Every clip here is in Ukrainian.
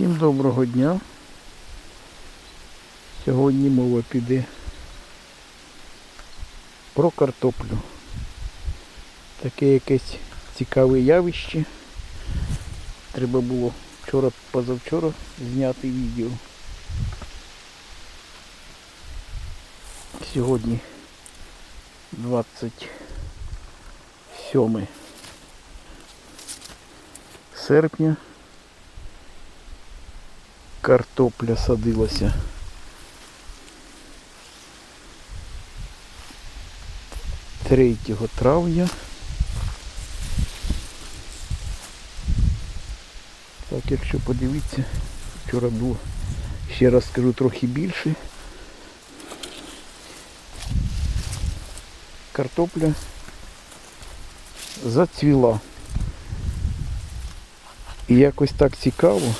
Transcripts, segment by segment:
Всім доброго дня. Сьогодні мова піде про картоплю. Таке якесь цікаве явище. Треба було вчора позавчора зняти відео. Сьогодні 27 серпня. Картопля садилася. Третього травня. Так, якщо подивитися, вчора було, ще раз скажу трохи більше. Картопля зацвіла. І якось так цікаво.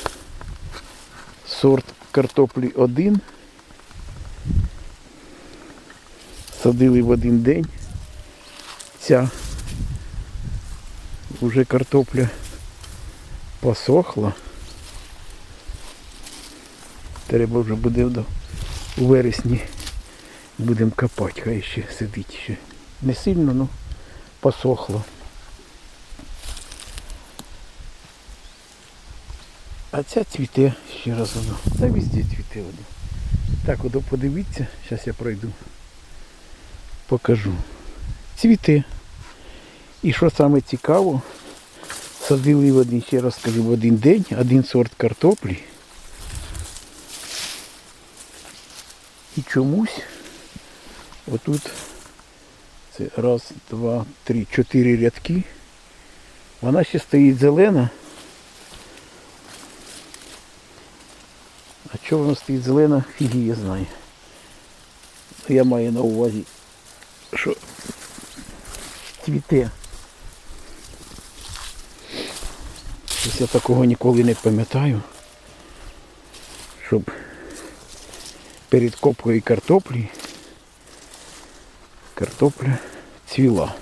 Сорт картоплі один. Садили в один день. Ця вже картопля посохла. Треба вже буде до- у вересні будемо копати, хай ще сидить ще. Не сильно, але посохло. А ця цвіте ще раз воно. Та везде цвіте воно. Так, от подивіться, зараз я пройду. Покажу. Цвіте. І що саме цікаво, садили в один, ще раз скажу, в один день один сорт картоплі. І чомусь отут це раз, два, три, чотири рядки. Вона ще стоїть зелена. Чого воно стоїть зелена, фіги я знаю. Я маю на увазі, що цвіте. Щось я такого ніколи не пам'ятаю, щоб перед копкою картоплі картопля цвіла.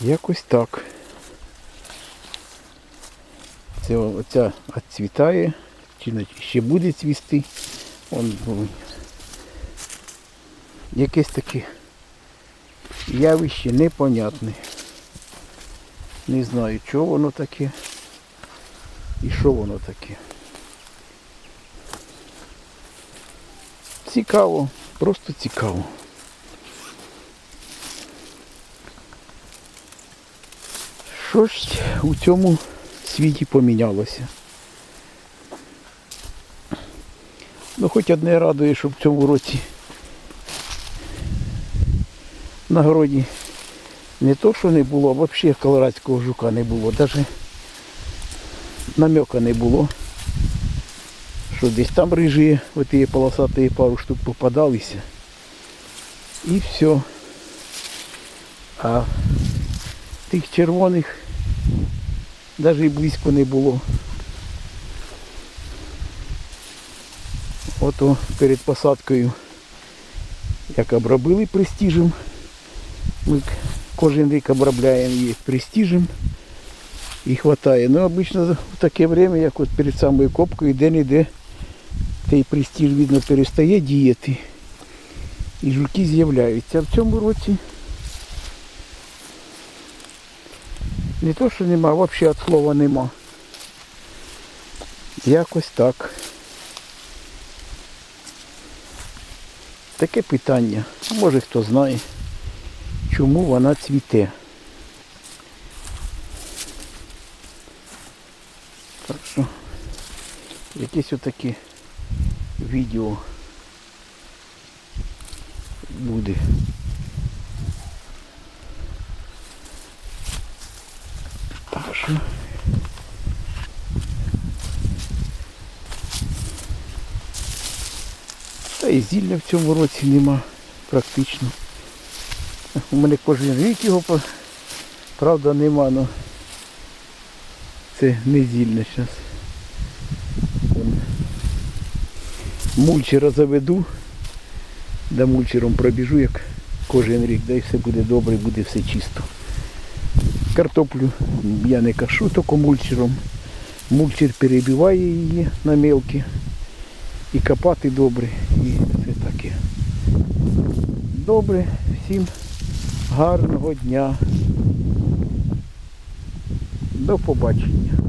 Якось так. Це оця відцвітає, ще буде цвісти. Он, якесь таке явище непонятне. Не знаю, що воно таке і що воно таке. Цікаво, просто цікаво. Що ж у цьому світі помінялося? Ну хоч одне радує, що в цьому році на городі не то, що не було, а взагалі колорадського жука не було. Навіть намека не було. Що десь там рижі, оті полосаті пару штук попадалися. І все. А тих червоних навіть близько не було. Ото перед посадкою, як обробили престижем, ми кожен рік обробляємо її престижем і вистачає. Ну, обично в таке время, як от перед самою копкою, де-не-де той престиж, видно, перестає діяти. І жуки з'являються. А в цьому році не то, що нема, взагалі від слова нема. Якось так. Таке питання. Може хто знає, чому вона цвіте. Так що якесь отаке відео буде. Так Та і зілля в цьому році нема практично. У мене кожен рік його, правда, нема, але це не зілля зараз. Мульчера заведу, да мульчером пробіжу, як кожен рік, да і все буде добре, буде все чисто. Картоплю я не кашу, тільки мульчером. Мульчер перебиває її на мелкі. І копати добре. І все таке. Добре, всім гарного дня. До побачення.